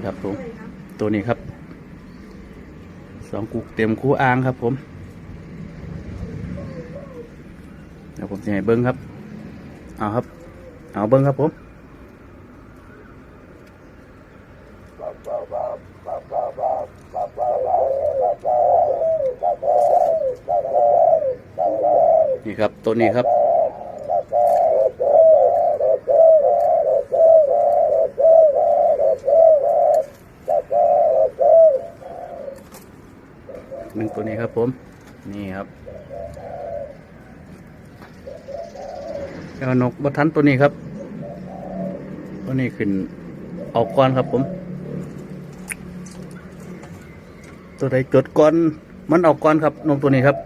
นี่ครับผม ตัวนี้ครับ สองกุกเต็มคู่อ้างครับผม เดี๋ยวผมจะให้เบิ้งครับ เอาครับ เอาเบิ้งครับผมนี่ครับตัวนี้ครับ หนึ่งตัวนี้ครับผมนี่ครับแล้วนกบัทันตัวนี้ครับ ตัวนี้ขึ้นออกก่อนครับผม ตัวใดจดก่อนมันออกก่อนครับนกตัวนี้ครับ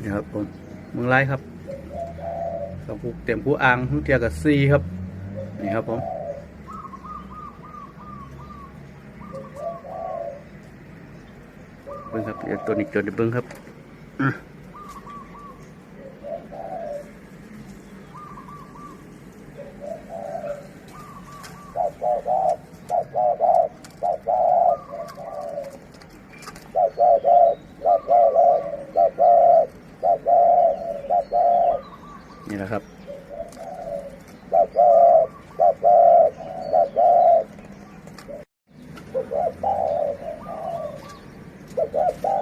นี่ครับผมมืองไรครับกับผูกเต็มผู้อ่างทั้เทียกับซีครับนี่ครับผม เบิ้งครับเดี๋ยวตัวนี้จนเบิ้งครับนี่แหละครับ Bye.